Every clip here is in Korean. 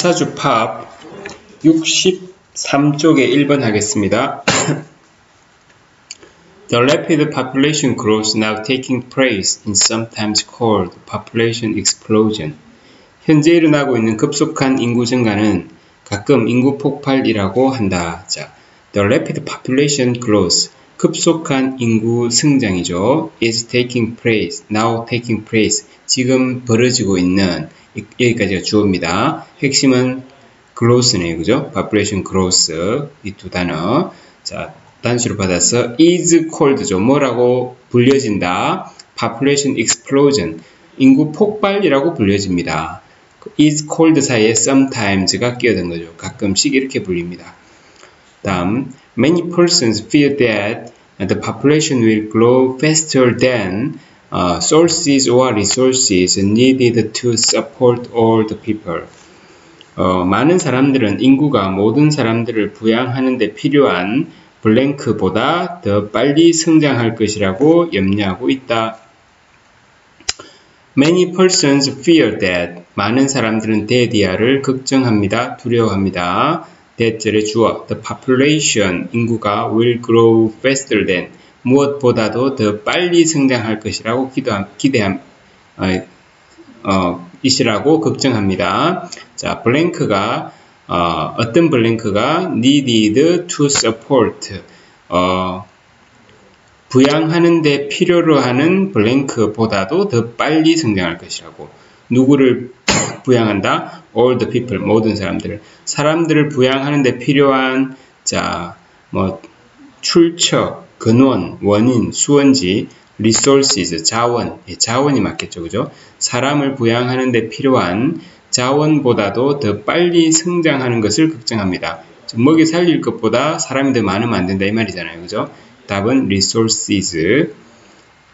사주 팝 63쪽에 1번 하겠습니다. The rapid population growth now taking place is sometimes called population explosion. 현재 일어나고 있는 급속한 인구 증가는 가끔 인구 폭발이라고 한다. 자, The rapid population growth 급속한 인구 승장이죠. is taking place, now taking place. 지금 벌어지고 있는 여기까지가 주어입니다. 핵심은 growth네요. 그죠? population growth 이 두 단어. 자, 단수로 받아서 is called죠. 뭐라고 불려진다? population explosion. 인구 폭발이라고 불려집니다. is called 사이에 sometimes가 끼어든 거죠. 가끔씩 이렇게 불립니다. 다음, many persons fear that the population will grow faster than uh, sources or resources needed to support all the people. 어, 많은 사람들은 인구가 모든 사람들을 부양하는 데 필요한 블랭크보다 더 빨리 성장할 것이라고 염려하고 있다. Many persons fear that. 많은 사람들은 대디아를 걱정합니다. 두려워합니다. 대절의 주어 the population 인구가 will grow faster than 무엇보다도 더 빨리 성장할 것이라고 기도함, 기대함 어, 어, 이시라고 걱정합니다. 자, 블랭크가 어, 어떤 블랭크가 needed to support 어, 부양하는 데 필요로 하는 블랭크보다도 더 빨리 성장할 것이라고 누구를 부양한다? all the people 모든 사람들을 사람들을 부양하는 데 필요한 자뭐 출처 근원 원인 수원지 resources 자원 예, 자원이 맞겠죠 그죠? 사람을 부양하는 데 필요한 자원보다도 더 빨리 성장하는 것을 걱정합니다. 먹이 살릴 것보다 사람이 더 많으면 안 된다 이 말이잖아요. 그죠? 답은 resources.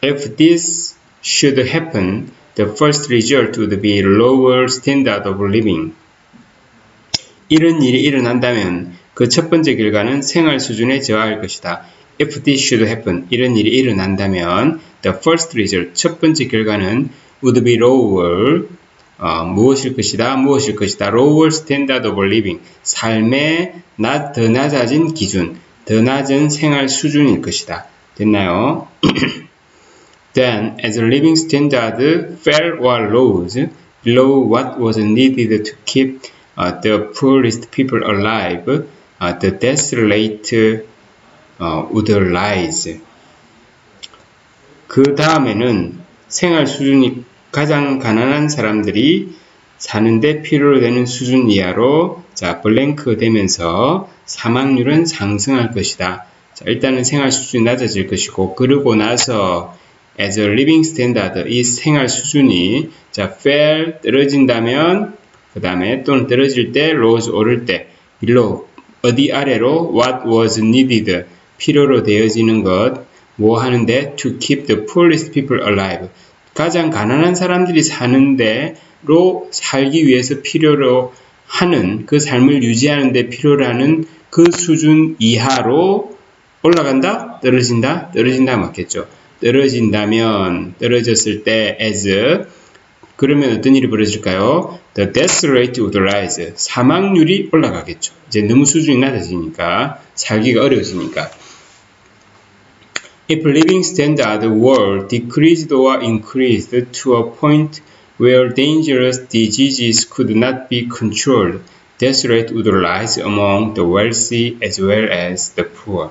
If this should happen, the first result would be lower standard of living. 이런 일이 일어난다면 그 첫 번째 결과는 생활 수준에 저하할 것이다. If this should happen, 이런 일이 일어난다면 the first result, 첫 번째 결과는 would be lower, 어, 무엇일 것이다, 무엇일 것이다. lower standard of living, 삶의 낮, 더 낮아진 기준, 더 낮은 생활 수준일 것이다. 됐나요? Then, as living standard fell or rose below what was needed to keep uh, the poorest people alive, uh, the death rate uh, would rise. 그 다음에는 생활 수준이 가장 가난한 사람들이 사는데 필요로 되는 수준 이하로 자 블랭크 되면서 사망률은 상승할 것이다. 자, 일단은 생활 수준이 낮아질 것이고 그러고 나서 as a living standard 이 생활 수준이 자 fell 떨어진다면 그 다음에 또는 떨어질 때 rose 오를 때 below 어디 아래로 what was needed 필요로 되어지는 것, 뭐 하는데 to keep the poorest people alive. 가장 가난한 사람들이 사는데로 살기 위해서 필요로 하는 그 삶을 유지하는 데 필요로 하는 그 수준 이하로 올라간다? 떨어진다? 떨어진다 맞겠죠. 떨어진다면 떨어졌을 때 as 그러면 어떤 일이 벌어질까요? The death rate would rise. 사망률이 올라가겠죠. 이제 너무 수준이 낮아지니까 살기가 어려워지니까. If living standard were decreased or increased to a point where dangerous diseases could not be controlled, death rate would rise among the wealthy as well as the poor.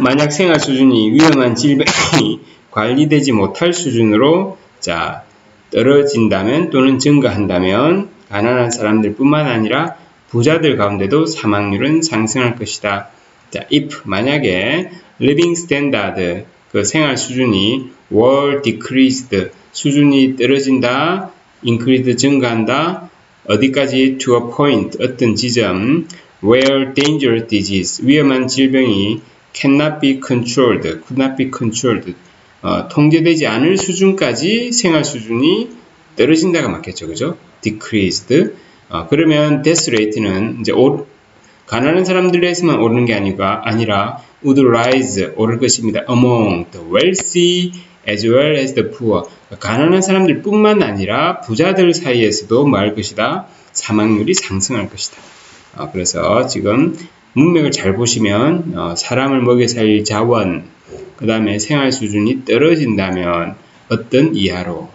만약 생활 수준이 위험한 질병이 관리되지 못할 수준으로 자 떨어진다면 또는 증가한다면 가난한 사람들뿐만 아니라 부자들 가운데도 사망률은 상승할 것이다. 자, if 만약에 living standard 그 생활 수준이 were decreased 수준이 떨어진다, increased 증가한다, 어디까지 to a point 어떤 지점 where dangerous disease 위험한 질병이 cannot be controlled, could not be controlled 어, 통제되지 않을 수준까지 생활 수준이 떨어진다가 맞겠죠, 그죠? decreased 어, 그러면 death rate는 이제 오, 가난한 사람들에서만 오르는 게 아니가, 아니라 would rise 오를 것입니다. among the wealthy as well as the poor. 가난한 사람들뿐만 아니라 부자들 사이에서도 뭐할 것이다? 사망률이 상승할 것이다. 어, 그래서 지금 문맥을 잘 보시면 어, 사람을 먹여 살릴 자원, 그 다음에 생활 수준이 떨어진다면 어떤 이하로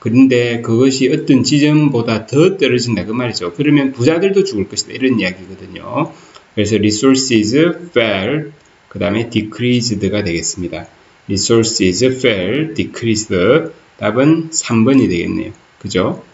그런데 그것이 어떤 지점보다 더 떨어진다 그 말이죠. 그러면 부자들도 죽을 것이다 이런 이야기거든요. 그래서 resources fell 그 다음에 decreased가 되겠습니다. resources fell decreased 답은 3번이 되겠네요. 그죠?